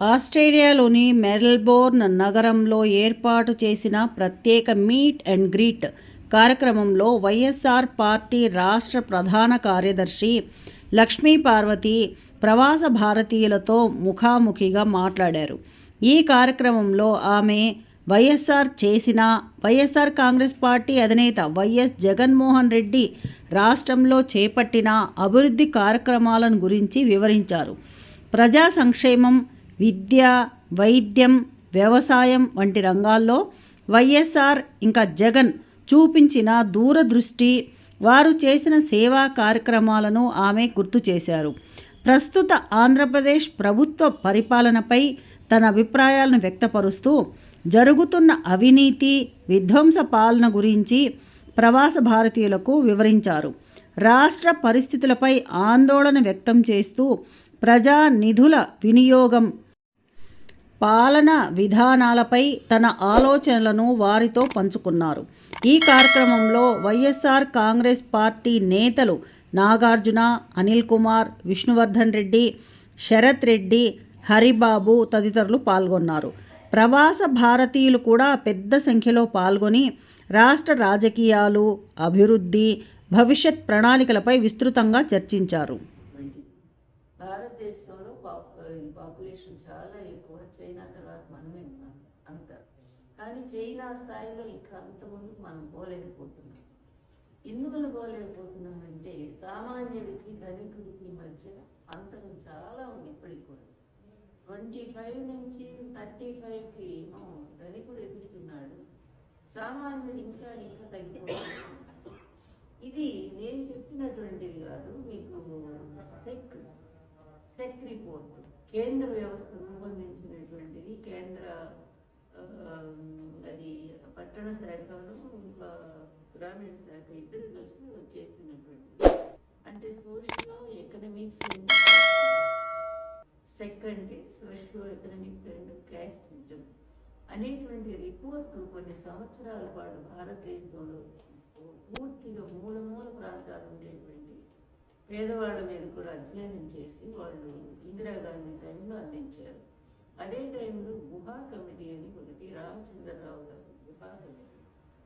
ఆస్ట్రేలియాలోని మెల్బోర్న్ నగరంలో ఏర్పాటు చేసిన ప్రత్యేక మీట్ అండ్ గ్రీట్ కార్యక్రమంలో వైఎస్ఆర్ పార్టీ రాష్ట్ర ప్రధాన కార్యదర్శి లక్ష్మీ పార్వతి ప్రవాస భారతీయులతో ముఖాముఖిగా మాట్లాడారు. ఈ కార్యక్రమంలో ఆమె వైఎస్ఆర్ చేసిన వైఎస్ఆర్ కాంగ్రెస్ పార్టీ అధినేత వైఎస్ జగన్మోహన్ రెడ్డి రాష్ట్రంలో చేపట్టిన అభివృద్ధి కార్యక్రమాలను గురించి వివరించారు. ప్రజా సంక్షేమం విద్య వైద్యం వ్యవసాయం వంటి రంగాల్లో వైఎస్ఆర్ ఇంకా జగన్ చూపించిన దూరదృష్టి వారు చేసిన సేవా కార్యక్రమాలను ఆమె గుర్తు చేశారు. ప్రస్తుత ఆంధ్రప్రదేశ్ ప్రభుత్వ పరిపాలనపై తన అభిప్రాయాలను వ్యక్తపరుస్తూ జరుగుతున్న అవినీతి విధ్వంస పాలన గురించి ప్రవాస భారతీయులకు వివరించారు. రాష్ట్ర పరిస్థితులపై ఆందోళన వ్యక్తం చేస్తూ ప్రజా నిధుల వినియోగం పాలన విధానాలపై తన ఆలోచనలను వారితో పంచుకున్నారు. ఈ కార్యక్రమంలో వైఎస్ఆర్ కాంగ్రెస్ పార్టీ నేతలు నాగార్జున అనిల్ కుమార్ విష్ణువర్ధన్ రెడ్డి శరత్ రెడ్డి హరిబాబు తదితరులు పాల్గొన్నారు. ప్రవాస భారతీయులు కూడా పెద్ద సంఖ్యలో పాల్గొని రాష్ట్ర రాజకీయాలు అభివృద్ధి భవిష్యత్ ప్రణాళికలపై విస్తృతంగా చర్చించారు. భారతదేశంలో పాపులేషన్ చాలా ఎక్కువ. చైనా తర్వాత మనమే ఉన్నాం అంత. కానీ చైనా స్థాయిలో ఇంకా అంతమంది మనం పోలేకపోతున్నాం. ఎందువల్ల పోలేకపోతున్నామంటే సామాన్యుడికి ధనికుడికి మధ్య అంతరం చాలా ఉంది ఇప్పటికి కూడా. ట్వంటీ ఫైవ్ నుంచి థర్టీ ఫైవ్కి ఏమో ధనికుడు ఎదుగుతున్నాడు. సామాన్యుడు ఇంకా ఇంకా తగ్గిపోతున్నాడు. ఇది నేను చెప్పినటువంటిది కాదు మీకు సెక్ సెక్ రిపోర్ట్. కేంద్ర వ్యవస్థ రూపొందించినటువంటిది కేంద్ర అది పట్టణ శాఖను ఇంకా గ్రామీణ శాఖ ఇద్దరు కలిసి చేసినటువంటిది అంటే social economics second social economics and casteism అనేటువంటి రిపోర్ట్ కొన్ని సంవత్సరాల పాటు భారతదేశంలో పూర్తిగా మూల మూల పేదవాళ్ళ మీద కూడా అధ్యయనం చేసి వాళ్ళు ఇందిరాగాంధీ టైంలో అందించారు. అదే టైంలో గుహా కమిటీ అని ఒకటి రామచంద్రరావు గారు గుహా కమిటీ.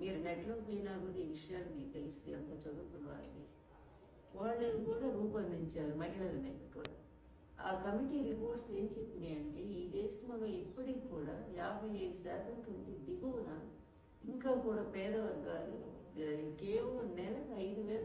మీరు నెట్లో పోయినా కూడా ఈ విషయాలు మీకు అంత చదువుకున్న వారికి వాళ్ళు కూడా రూపొందించారు మహిళల మీద కూడా. ఆ కమిటీ రిపోర్ట్స్ ఏం చెప్పినాయంటే ఈ దేశంలో ఇప్పటికి కూడా యాభై ఐదు శాతం కంటే దిగువన ఇంకా కూడా పేద వర్గాలు కేవలం నెలకు ఐదు వేల